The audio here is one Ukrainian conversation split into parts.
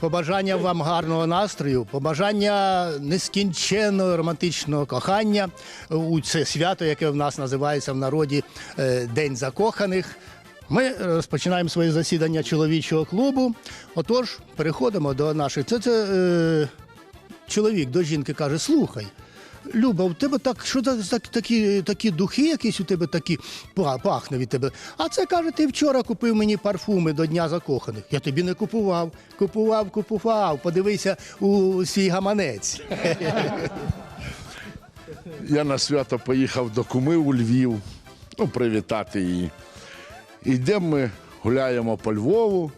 побажання вам гарного настрою, побажання нескінченного романтичного кохання у це свято, яке в нас називається в народі е, День закоханих. Ми розпочинаємо своє засідання чоловічого клубу. Отож, переходимо до наших. Це, це е, чоловік до жінки каже: слухай. Люба, у тебе так, що так, так, такі, такі духи якісь у тебе такі пахне від тебе. А це каже, ти вчора купив мені парфуми до Дня закоханих. Я тобі не купував. Купував, купував. Подивися у свій гаманець. Я на свято поїхав до куми у Львів, ну, привітати її. Йдемо ми, гуляємо по Львову,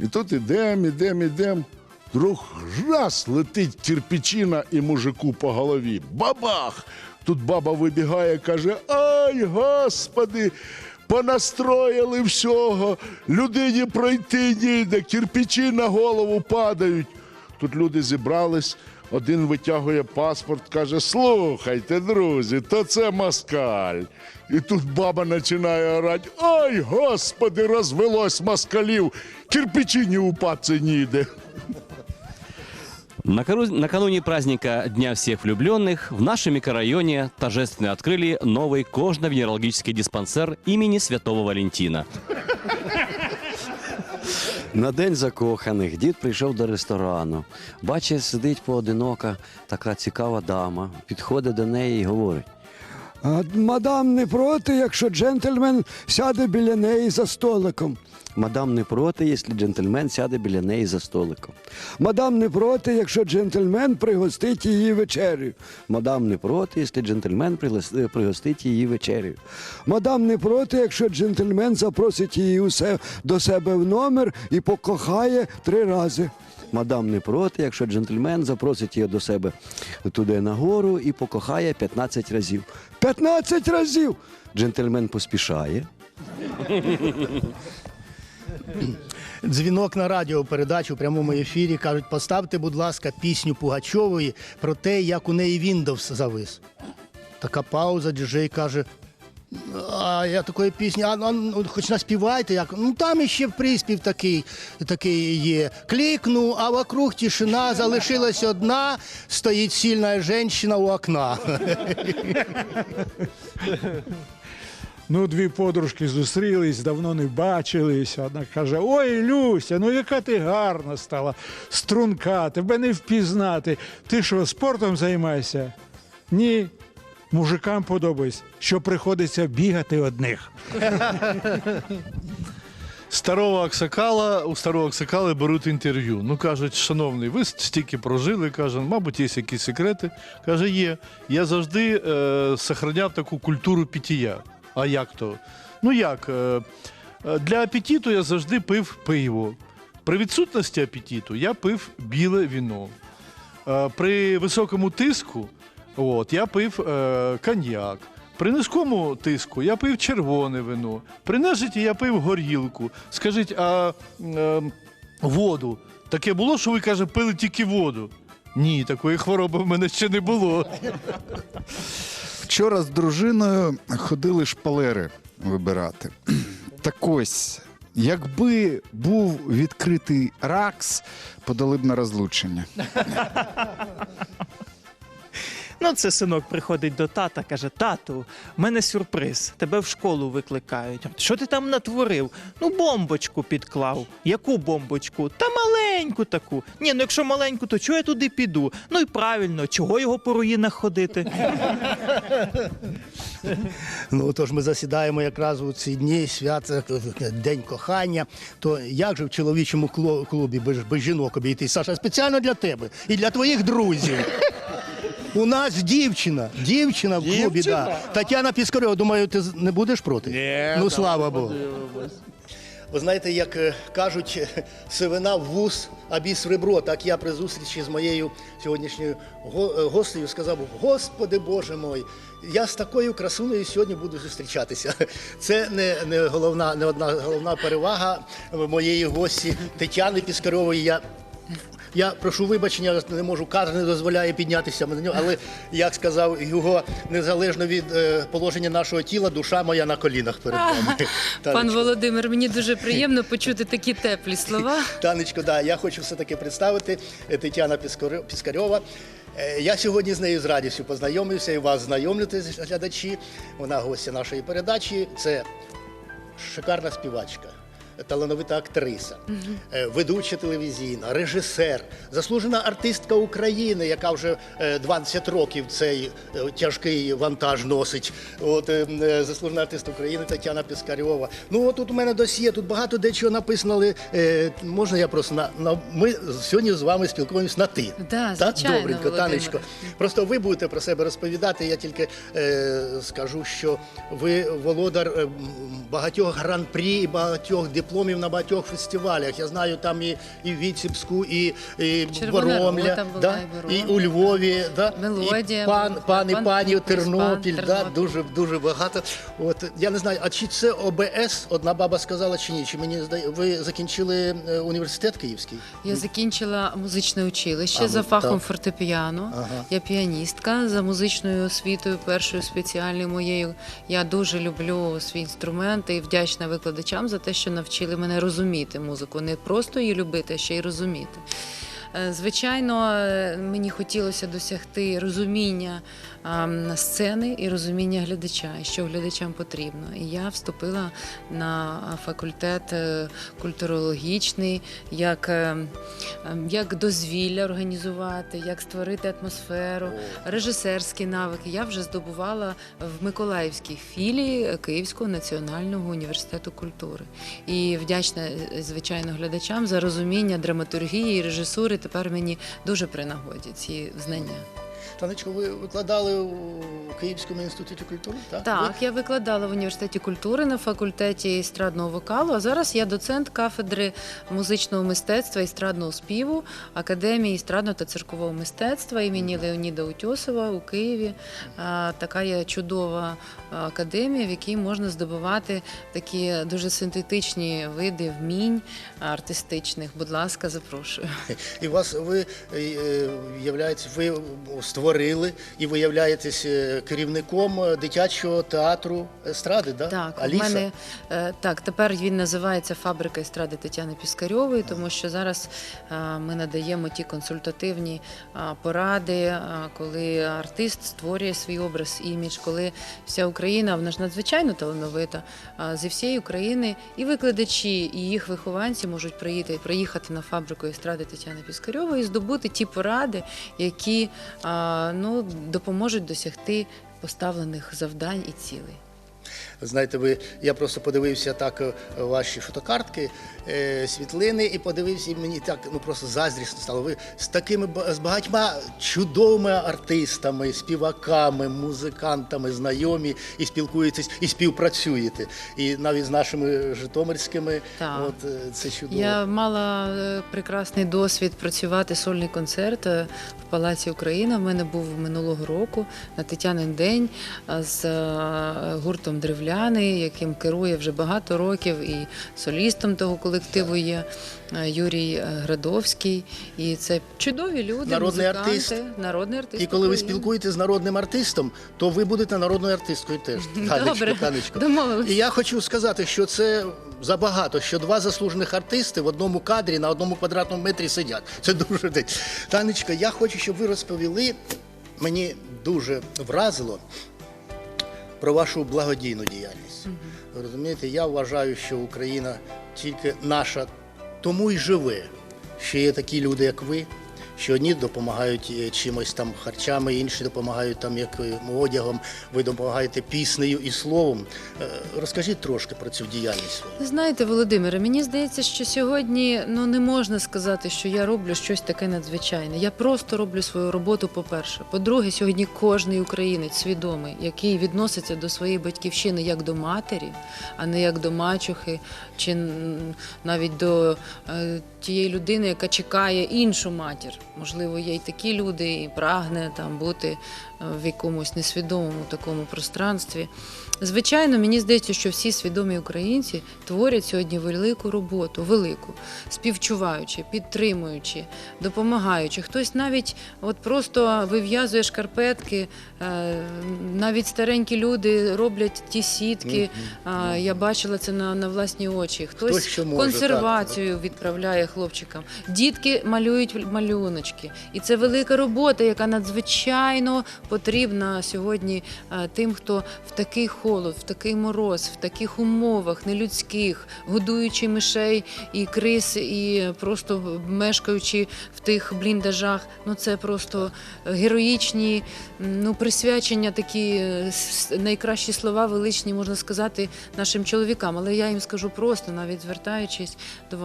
і тут ідемо, ідемо, ідемо. Друг раз летить кирпичина і мужику по голові. Бабах! Тут баба вибігає, каже: Ай, господи! Понастроїли всього, людині пройти ніде, кирпичі на голову падають. Тут люди зібрались, один витягує паспорт, каже: слухайте, друзі, то це москаль. І тут баба починає орати: Ай, господи, розвелось москалів, кирпичі не упасться ніде. Накору- Накануне праздника Дня всех влюбленных в нашем микрорайоне торжественно открыли новый кожно-венерологический диспансер имени Святого Валентина. На день закоханих дід прийшов до ресторану. Бачить, сидить поодинока така цікава дама. Підходить до неї і говорить: а мадам не проти, якщо джентльмен сяде біля неї за столиком. мадам не проти, якщо джентльмен сяде біля неї за столиком. Мадам не проти, якщо джентльмен пригостить її вечерю. Мадам не проти, якщо джентльмен прилас- е, пригостить її вечерю. Мадам не проти, якщо джентльмен запросить її усе до себе в номер і покохає три рази. Мадам не проти, якщо джентльмен запросить її до себе туди нагору і покохає 15 разів. 15 разів. Джентльмен поспішає. Дзвінок на радіопередачу в прямому ефірі кажуть: поставте, будь ласка, пісню Пугачової про те, як у неї Windows завис. Така пауза, діджей каже. А я такої пісні, а, а ну, хоч наспівайте, як ну там іще приспів такий, такий є. Клікну, а вокруг тишина, залишилась одна, стоїть сильна жінка у окна. Ну, дві подружки зустрілись, давно не бачились. Одна каже: Ой, Люся, ну яка ти гарна стала, струнка, тебе не впізнати. Ти що, спортом займаєшся? Ні. Мужикам подобається, що приходиться бігати одних. Старого Аксакала, у старого Аксакала беруть інтерв'ю. Ну кажуть, шановний, ви стільки прожили, каже, мабуть, є якісь секрети. Каже, є. Я завжди е, сохраняв таку культуру пиття. А як то? Ну як? Е, е, для апетиту я завжди пив пиво. При відсутності апетиту я пив біле віно. Е, при високому тиску от, я пив е, коньяк. При низькому тиску я пив червоне вино. При нежиті я пив горілку. Скажіть, а е, воду? Таке було, що ви каже, пили тільки воду? Ні, такої хвороби в мене ще не було. Вчора з дружиною ходили шпалери вибирати. Так ось, якби був відкритий ракс, подали б на розлучення. Ну, це синок приходить до тата, каже: Тату, в мене сюрприз. Тебе в школу викликають. Що ти там натворив? Ну, бомбочку підклав. Яку бомбочку? Та маленьку таку. Ні, ну якщо маленьку, то чого я туди піду? Ну і правильно, чого його по руїнах ходити? Ну тож ми засідаємо якраз у ці дні свят, день кохання. То як же в чоловічому кло- клубі без, без жінок обійти? Саша, спеціально для тебе і для твоїх друзів. У нас дівчина, дівчина в клубі, да. Тетяна Піскарьова, думаю, ти з- не будеш проти? Ні, ну слава Богу. Ви знаєте, як е, кажуть, сивина в вуз, а біс в ребро. Так я при зустрічі з моєю сьогоднішньою го- е, гостею сказав: Господи Боже мой, я з такою красунею сьогодні буду зустрічатися. Це не, не головна, не одна головна перевага моєї гості Тетяни Піскарової. Я я прошу вибачення, не можу, кадр не дозволяє піднятися на нього, але як сказав його, незалежно від е, положення нашого тіла, душа моя на колінах перед вами. Пан Танечко. Володимир, мені дуже приємно почути такі теплі слова. Танечко, да, я хочу все-таки представити е, Тетяна Піскарьова. Е, Я сьогодні з нею з радістю познайомився і вас знайомлюєте, глядачі. Вона гостя нашої передачі. Це шикарна співачка. Талановита актриса, е, ведуча телевізійна, режисер, заслужена артистка України, яка вже е, 20 років цей е, тяжкий вантаж носить. От е, е, заслужена артистка України Тетяна Піскарьова. Ну от тут у мене досьє, тут багато дечого написано, але е, можна я просто на, на ми сьогодні з вами спілкуємось на ти. Да, так, звичайно, добренько. Танечко. Просто ви будете про себе розповідати. Я тільки е, скажу, що ви володар е, багатьох гран-прі і багатьох дипломів на багатьох фестивалях. Я знаю там і, і в Віцебську, і, і Боромля, да? і у Львові, да? Мелодія і пан, пан і пан пані Тернопіль, да? Тернопіль. дуже дуже багато. От я не знаю, а чи це ОБС? Одна баба сказала, чи ні? Чи мені здає, ви закінчили е, університет Київський? Я закінчила музичне училище А, ну, за фахом так. фортепіано. Ага. Я піаністка за музичною освітою, першою спеціальною моєю. Я дуже люблю свій інструмент і вдячна викладачам за те, що навчили мене розуміти музику, не просто її любити, а ще й розуміти. Е, Звичайно, е, мені хотілося досягти розуміння сцени і розуміння глядача, що глядачам потрібно. І я вступила на факультет е, культурологічний, як, е, ем, як дозвілля організувати, як створити атмосферу, режисерські навики. Я вже здобувала в Миколаївській філії Київського національного університету культури. І вдячна, е, звичайно, глядачам за розуміння драматургії і режисури. Тепер мені дуже при нагоді ці знання. Танечко, ви викладали у Київському інституті культури? Так, Так, я викладала в університеті культури на факультеті естрадного вокалу. А зараз я доцент кафедри музичного мистецтва естрадного співу Академії естрадного та циркового мистецтва імені Леоніда Утьосова у Києві. Така є чудова академія, в якій можна здобувати такі дуже синтетичні види вмінь артистичних. Будь ласка, запрошую. І вас ви е, е, являєтесь, ви створили і ви являєтесь е, керівником е, дитячого театру естради, да? Так, Аліса? мене е, так, тепер він називається Фабрика естради Тетяни Піскарьової, тому що зараз ми надаємо ті консультативні поради, коли артист створює свій образ, імідж, коли вся Україна, вона ж надзвичайно талановита. Зі всієї України і викладачі, і їх вихованці можуть приїхати, приїхати на фабрику естради Тетяни Піскарьової і здобути ті поради, які ну, допоможуть досягти поставлених завдань і цілей. Знаєте, ви я просто подивився так е, ваші фотокартки, е, світлини, і подивився, і мені так ну просто заздрісно стало. Ви з такими з багатьма чудовими артистами, співаками, музикантами знайомі і спілкуєтесь, і співпрацюєте. І навіть з нашими житомирськими, Так. от е, це чудово. Я мала прекрасний досвід працювати сольний концерт в Палаці Україна. В мене був минулого року на Тетянин день з гуртом Древляни, яким керує вже багато років, і солістом того колективу є е, Юрій е, Градовський. І це чудові люди, Народний музиканти, артист. народний артист. І коли ви спілкуєтесь з народним артистом, то ви будете народною артисткою теж. Танечко, Добре, Танечко. домовились. І я хочу сказати, що це забагато, що два заслужених артисти в одному кадрі на одному квадратному метрі сидять. Це дуже. Танечка, я хочу, щоб ви розповіли. Мені дуже вразило про вашу благодійну діяльність. Угу. Розумієте, я вважаю, що Україна тільки наша тому й живе, що є такі люди, як ви, що одні допомагають е, чимось там харчами, інші допомагають там як е, одягом, ви допомагаєте піснею і словом. Е, Розкажіть трошки про цю діяльність. знаєте, Володимире, мені здається, що сьогодні ну не можна сказати, що я роблю щось таке надзвичайне. Я просто роблю свою роботу. По-перше, по-друге, сьогодні кожний українець свідомий, який відноситься до своєї батьківщини як до матері, а не як до мачухи, чи навіть до тієї людини, яка чекає іншу матір. Можливо, є й такі люди, і прагне там бути е, в якомусь несвідомому такому пространстві. Звичайно, мені здається, що всі свідомі українці творять сьогодні велику роботу, велику, співчуваючи, підтримуючи, допомагаючи. Хтось навіть от просто вив'язує шкарпетки, е, навіть старенькі люди роблять ті сітки. Я бачила це на, на власні очі. Хтось, Хтось що може, консервацію відправляє хлопчикам. Дітки малюють малюночки. І це велика робота, яка надзвичайно потрібна сьогодні е, тим, хто в такий холод, в такий мороз, в таких умовах нелюдських, годуючи мишей і крис, і просто мешкаючи в тих бліндажах. Ну це просто героїчні ну, присвячення, такі е, найкращі слова величні, можна сказати, нашим чоловікам. Але я їм скажу просто, навіть звертаючись до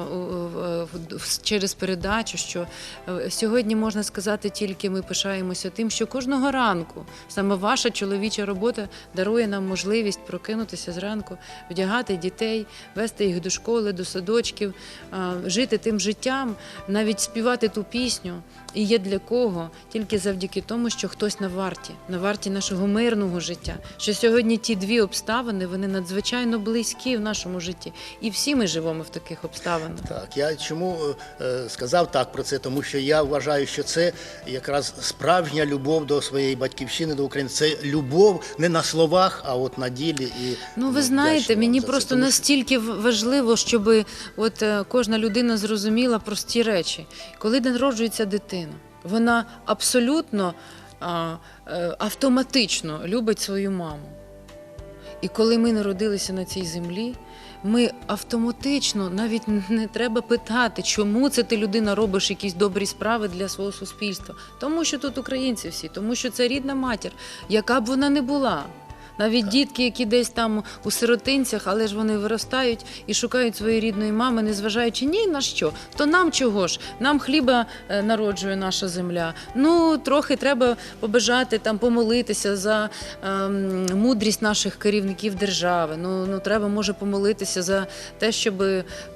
через передачу, що е, сьогодні можна сказати тільки ми пишаємося тим, що кожного ранку саме ваша чоловіча робота дарує нам можливість прокинутися зранку, вдягати дітей, вести їх до школи, до садочків, жити тим життям, навіть співати ту пісню. І є для кого тільки завдяки тому, що хтось на варті, на варті нашого мирного життя. Що сьогодні ті дві обставини вони надзвичайно близькі в нашому житті, і всі ми живемо в таких обставинах. Так, я чому е, сказав так про це, тому що я вважаю, що це якраз справжня любов до своєї батьківщини, до України. Це любов не на словах, а от на ділі. І Ну, ви вдячний знаєте, мені просто тому що- настільки важливо, щоб от е, кожна людина зрозуміла прості речі. Коли народжується дитина, вона абсолютно а, е, автоматично любить свою маму. І коли ми народилися на цій землі, ми автоматично навіть не треба питати, чому це ти людина робиш якісь добрі справи для свого суспільства. Тому що тут українці всі, тому що це рідна матір, яка б вона не була. Навіть дітки, які десь там у сиротинцях, але ж вони виростають і шукають своєї рідної мами, незважаючи ні на що. То нам чого ж? Нам хліба е, народжує наша земля. Ну трохи треба побажати там помолитися за ем, мудрість наших керівників держави. Ну ну треба може помолитися за те, щоб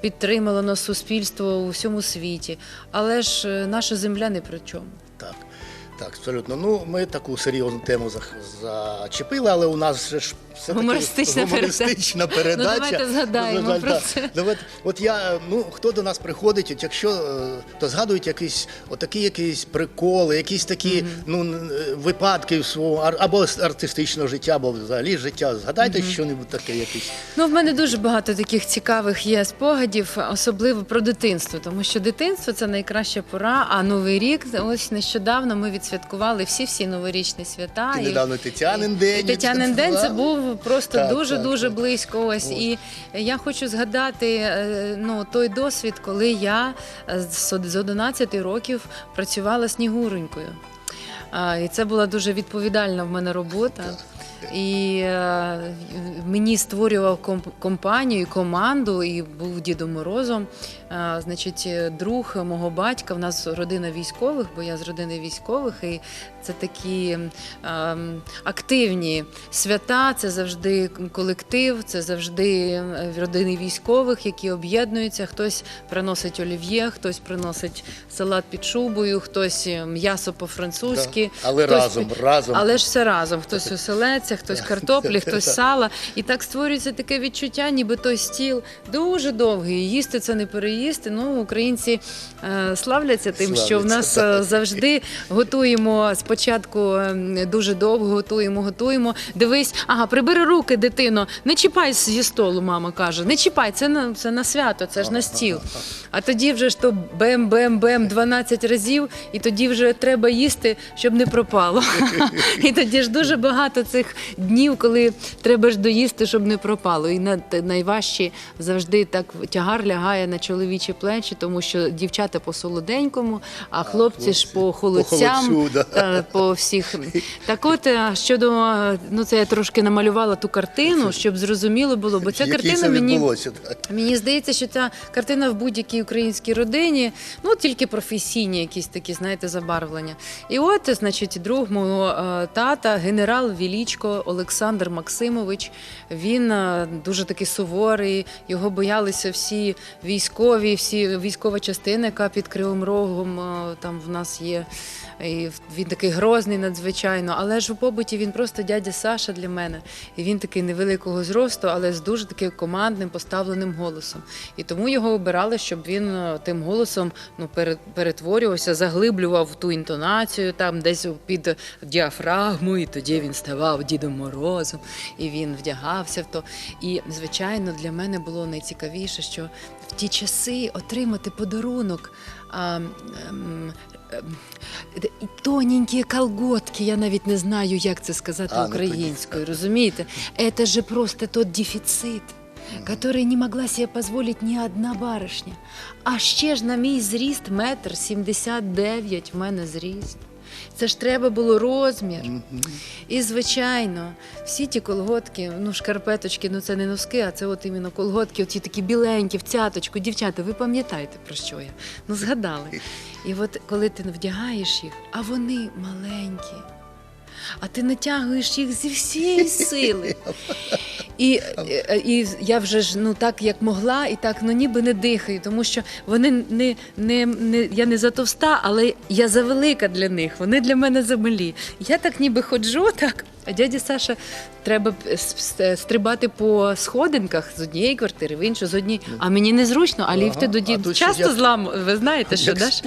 підтримало нас суспільство у всьому світі. Але ж е, наша земля не при чому. Так, так, абсолютно. Ну, ми таку серйозну тему зачепили, але у нас же ж все Гумористична гумористична передача. Ну, давайте згадаємо жаль, про це. Давайте, от я, ну, хто до нас приходить, от якщо, е, то згадують якісь, отакі якісь приколи, якісь такі ну, н- е, випадки свого ар- або артистичного життя, або взагалі життя. Згадайте що-небудь таке якесь. Ну, в мене дуже багато таких цікавих є спогадів, особливо про дитинство, тому що дитинство це найкраща пора. А новий рік ось нещодавно ми відсвяткували всі всі новорічні свята. І недавно Тетянин день І Тетянин день це був просто дуже-дуже близько. Ось і я хочу згадати е, ну той досвід, коли я е, з з 11 років працювала снігуренькою. І це була дуже відповідальна в мене робота. І е, мені створював комп- компанію, команду, і був Дідом Морозом. Е, значить, е, друг мого батька. В нас родина військових, бо я з родини військових, і це такі ем, активні свята. Це завжди колектив, це завжди родини військових, які об'єднуються. Хтось приносить олів'є, хтось приносить салат під шубою, хтось м'ясо по-французьки. Так, але хтось- разом, разом. Але ж все разом. Хтось оселедця, хтось картоплі, хтось сала. І так створюється таке відчуття, ніби той стіл дуже довгий. Їсти це не переїсти. Ну, українці е, славляться тим, що в нас Славляться, е, завжди готуємо спочатку дуже довго, готуємо, готуємо. Дивись, ага, прибери руки, дитино, не чіпай зі столу, мама каже. Не чіпай, це на це на свято, це ж на стіл. А тоді вже ж то бем-бем-бем 12 разів, і тоді вже треба їсти, щоб не пропало. І тоді ж дуже багато цих днів, коли треба ж доїсти, щоб не пропало. І на- найважче завжди так тягар лягає на чоловічі плечі, тому що дівчата по солоденькому, а хлопці ж по холодцям, холодцю, да. по всіх. Так от, е, щодо, е, ну це я трошки намалювала ту картину, щоб зрозуміло було, бо ця картина мені. Мені здається, що ця картина в будь-якій українській родині, ну тільки професійні якісь такі, знаєте, забарвлення. І от, значить, друг мого е, тата, генерал Вілічко Олександр Максимович. Він е, дуже такий суворий. Його боялися всі військові, всі військова частина, яка під Кривим Рогом е, там в нас є. І він такий грозний надзвичайно, але ж у побуті він просто дядя Саша для мене. І він такий невеликого зросту, але з дуже таким командним поставленим голосом. І тому його обирали, щоб він е, тим голосом ну, перетворювався, заглиблював ту інтонацію там десь під діафрагму, і тоді він ставав Дідом Морозом, і він вдягався в то. І, звичайно, для мене було найцікавіше, що в ті часи отримати подарунок. А, ем, Тоненькі колготки, я навіть не знаю, як це сказати А, українською, розумієте? Это же просто тот дефіцит, который не могла себе позволить ні одна баришня. А ще ж на мій зріст метр сімдесят дев'ять в мене зріст. Це ж треба було розмір. І, звичайно, всі ті колготки, ну, шкарпеточки, ну це не носки, а це от іменно колготки, оті такі біленькі, в цяточку. Дівчата, ви пам'ятаєте про що я? Ну, згадали. І от коли ти вдягаєш їх, а вони маленькі. А ти натягуєш їх зі всієї сили. І, і я вже ж ну так як могла, і так ну ніби не дихаю, тому що вони не, не, не я не затовста, але я завелика для них. Вони для мене замалі. Я так ніби ходжу, так. А дядя Саша треба стрибати по сходинках з однієї квартири в іншу, з однієї. А мені незручно, а ліфти Ага, а ще часто як- злам. Ви знаєте, що даш?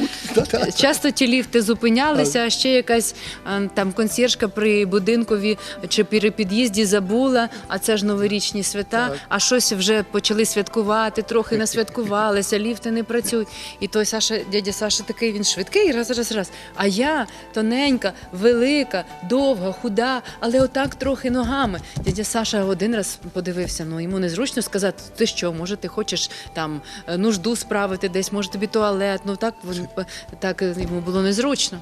Часто ті ліфти зупинялися, а ще якась там консьєржка при будинкові чи при під'їзді забула, а це ж новорічні свята, Так. а щось вже почали святкувати, трохи насвяткувалися, ліфти не працюють. І той Саша, дядя Саша такий, він швидкий, раз, раз, раз. А я тоненька, велика, довга, худа, але отак трохи ногами. Дядя Саша один раз подивився, ну йому незручно сказати, ти що, може, ти хочеш там е, нужду справити десь, може тобі туалет. Ну так, він- так е, йому було незручно.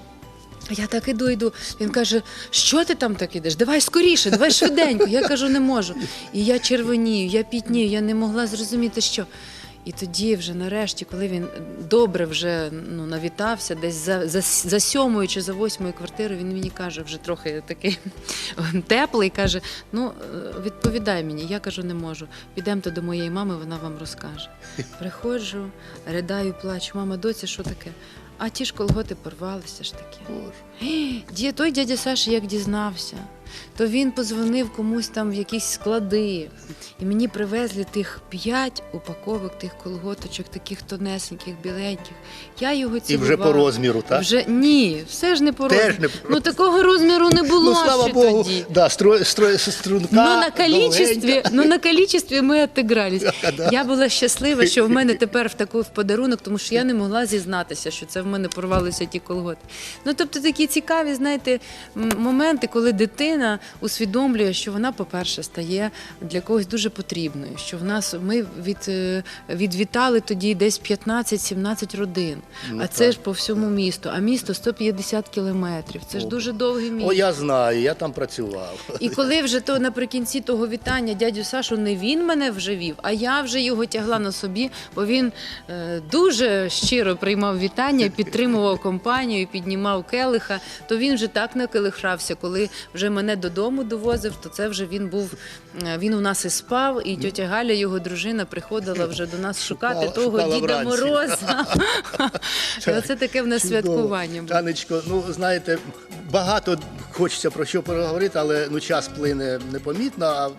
А Я так іду, йду. Він каже: що ти там так ідеш? Давай скоріше, давай швиденько. Я кажу, не можу. І я червонію, я пітнію, я не могла зрозуміти, що. І тоді, вже нарешті, коли він добре вже ну, навітався, десь за, за, за сьомою чи за восьмою квартирою, він мені каже, вже трохи такий теплий, каже: ну, е, відповідай мені. Я кажу, не можу. Підемте до моєї мами, вона вам розкаже. Приходжу, ридаю, плачу, мама, доці, що таке? А ті ж колготи порвалися ж таки. Ді, той дядя Саша як дізнався, то він позвонив комусь там в якісь склади. І мені привезли тих п'ять упаковок тих колготочок, таких тонесеньких, біленьких. Я його І вже по розміру, так? Вже ні, все ж не по Теж розміру. не по Ну такого розміру не було Ну, слава ще Богу, тоді. да, строй, строй, струнка, Ну на довгенька. ну на количестві ми отигрались. Я була щаслива, що в мене тепер в таку в подарунок, тому що я не могла зізнатися, що це в мене порвалися ті колготи. Ну тобто такі цікаві, знаєте, моменти, коли дитина усвідомлює, що вона, по-перше, стає для когось дуже потрібною. Що в нас ми від, е, відвітали тоді десь 15-17 родин. Ну, а це так. ж по всьому місту. А місто 150 кілометрів. Це ж О, дуже довге місто. О, я знаю, я там працював. І коли вже то наприкінці того вітання дядю Сашу не він мене вже вів, а я вже його тягла на собі, бо він е, дуже щиро приймав вітання, підтримував компанію, піднімав келиха. То він вже так накелихрався, коли вже мене додому довозив, то це вже він був. е, Він у нас і спав, і тьотя Галя, його дружина, приходила вже до нас шукати Шукала- того шукала Діда вранці. Мороза. Оце таке в нас Чудово. святкування було. Танечко, ну знаєте, багато хочеться про що поговорити, але ну час плине непомітно, а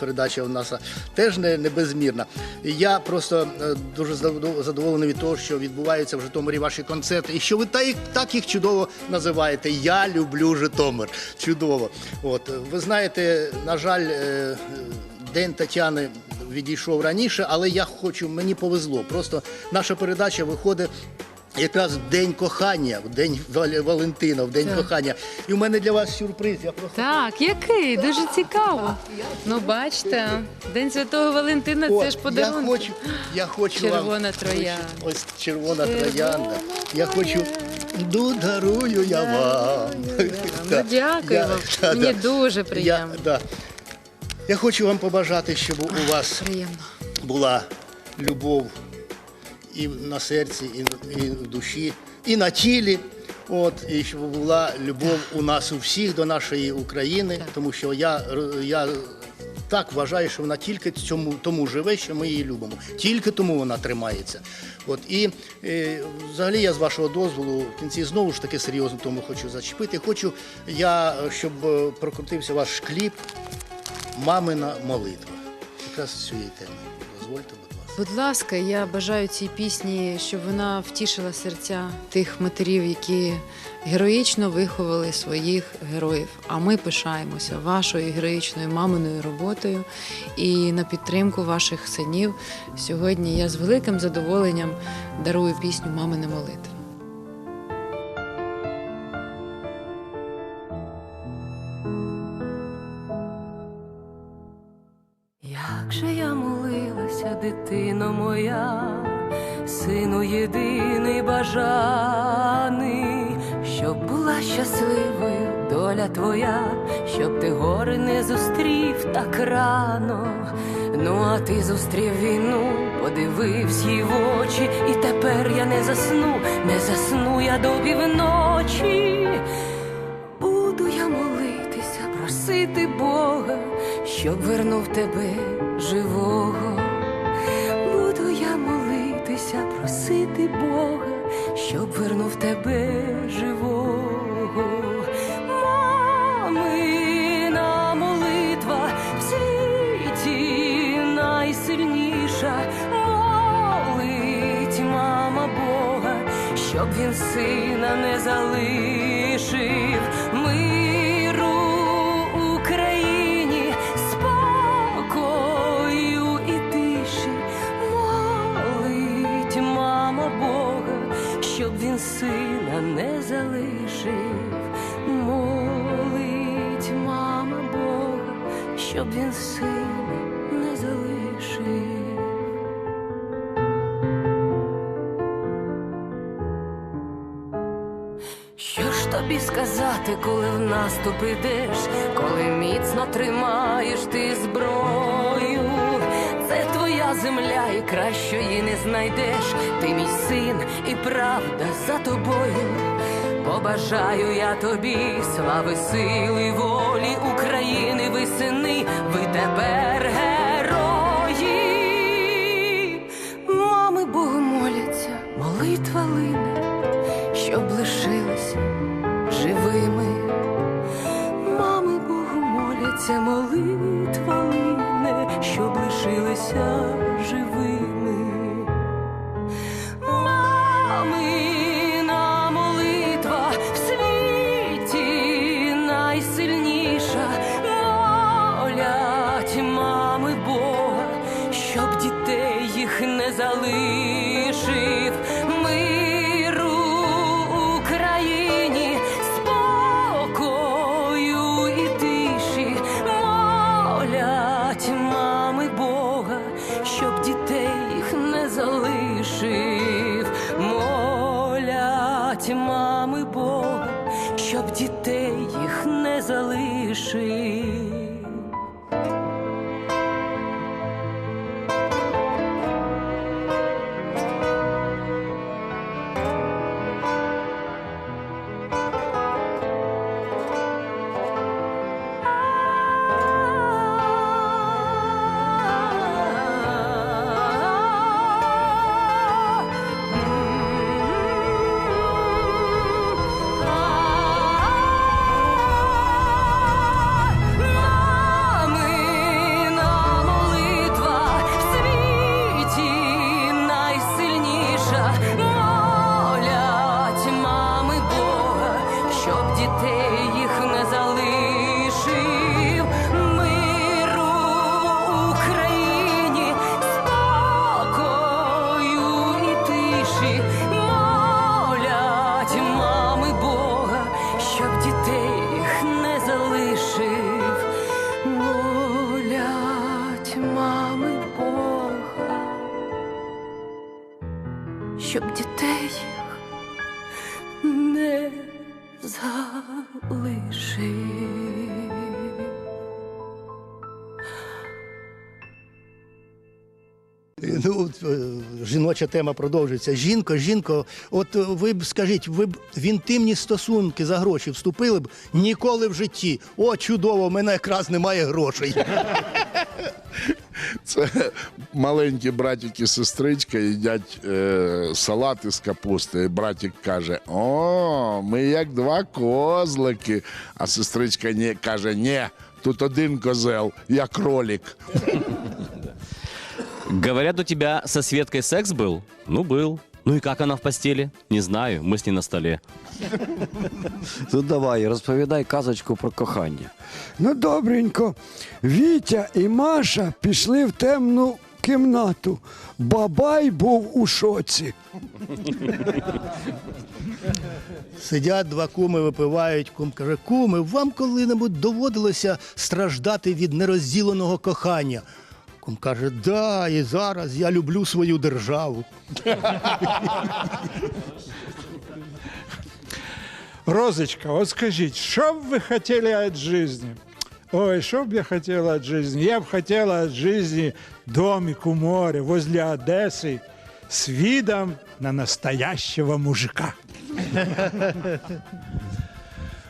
передача у нас теж не, не безмірна. І Я просто е, дуже задоволений від того, що відбуваються в Житомирі ваші концерти, і що ви так, так їх чудово називаєте. Я люблю Житомир. Чудово. От ви знаєте, на жаль, е, День Тетяни відійшов раніше, але я хочу, мені повезло. Просто наша передача виходить Якраз в день кохання, в день Валентина, в день Так. кохання. І в мене для вас сюрприз. Я просто Так, який? Дуже цікаво. Ну, бачите, День Святого Валентина О, це ж подарунок. Я хочу, я хочу вам- Червона троянда. Ось червона троянда. Я хочу. Ну, дарую я вам. Ну, дякую вам. Мені дуже приємно. Я, да. я хочу вам побажати, щоб у вас Приємно. була любов і на серці, і, і в душі, і на тілі. От, і щоб була любов у нас у всіх до нашої України, тому що я, я так вважаю, що вона тільки цьому тому живе, що ми її любимо. Тільки тому вона тримається. От і і взагалі я з вашого дозволу в кінці знову ж таки серйозно тому хочу зачепити. Хочу я, щоб е, прокрутився ваш кліп Мамина молитва. Якраз з цієї теми. Дозвольте, будь ласка. Будь ласка, я бажаю цій пісні, щоб вона втішила серця тих матерів, які героїчно виховали своїх героїв. А ми пишаємося вашою героїчною маминою роботою і на підтримку ваших синів. Сьогодні я з великим задоволенням дарую пісню Мамина молитва. Ти зустрів війну, подивився їй в очі, і тепер я не засну, не засну я до півночі. Буду я молитися, просити Бога, щоб вернув тебе живого. Буду я молитися, просити Бога, щоб вернув тебе живого. Щоб він сина не залишив миру Україні, спокою і тиші. Молить мама Бога, щоб він сина не залишив. Молить мама Бога, щоб він сина тобі сказати, коли в наступ ідеш, коли міцно тримаєш ти зброю? Це твоя земля, і кращої не знайдеш. Ти мій син, і правда за тобою. Побажаю я тобі слави, сили, волі України, ви сини, ви тепер залишив. Ну, е, жіноча тема продовжується. Жінко, жінко, от е, ви б скажіть, ви б в інтимні стосунки за гроші вступили б ніколи в житті. О, чудово, в мене якраз немає грошей. Це маленькі братик сестричка їдять е, салат із капусти. І братик каже: О, ми як два козлики. А сестричка ні, каже: Ні, тут один козел, я кролик. Говорят, у тебя со Светкой секс был? Ну, был. Ну и как она в постели? Не знаю, мы с ней на столе. Ну давай, розповідай казочку про кохання. Ну, добренько. Вітя і Маша пішли в темну кімнату. Бабай був у шоці. Сидять два куми, випивають. Кум каже: Куми, вам коли-небудь доводилося страждати від нерозділеного кохання? Кум каже, да, і зараз я люблю свою державу. Розочка, вот скажите, что бы вы хотели от жизни? Ой, что бы я хотела от жизни? Я бы хотела от жизни домик у моря возле Одессы с видом на настоящего мужика.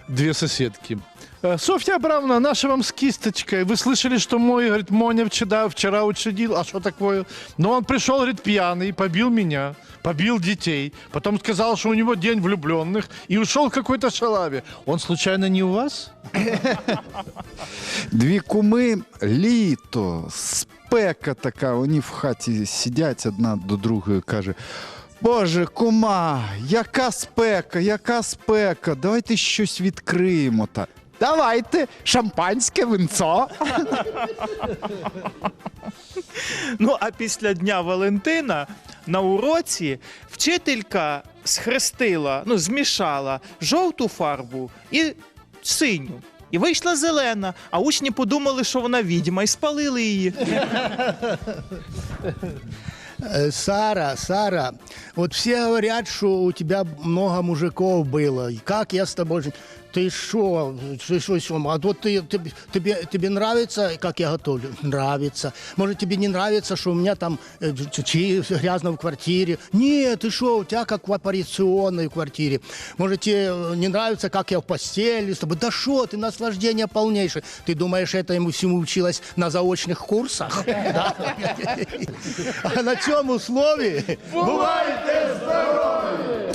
Две соседки. Э, Софья Абрамовна, наша вам с кисточкой. Вы слышали, что мой, говорит, Моня вчера, вчера учудил? А что такое? Но он пришел, говорит, пьяный, побил меня, побил детей. Потом сказал, что у него день влюбленных и ушел в какой-то шалаве. Он случайно не у вас? Дві куми, літо, спека така. Вони в хаті сидять одна до другої каже. Боже, кума, яка спека, яка спека. Давайте щось відкриємо. Та. Давайте шампанське винцо. Ну а після Дня Валентина на уроці вчителька схрестила, ну, змішала жовту фарбу і синю. І вийшла зелена, а учні подумали, що вона відьма, і спалили її. Э, Сара, Сара, вот все говорят, что у тебя много мужиков было. И Как я с тобой... жить? Ты что? Ты что, что? А вот ты, тебе, тебе, тебе нравится, как я готовлю? Нравится. Может, тебе не нравится, что у меня там э, чи грязно в квартире? Нет, ты что, у тебя как в операционной квартире. Может, тебе э, не нравится, как я в постели с тобой? Да что, ты наслаждение полнейшее. Ты думаешь, это ему всему училась на заочных курсах? А на цьому слові бувайте здорові!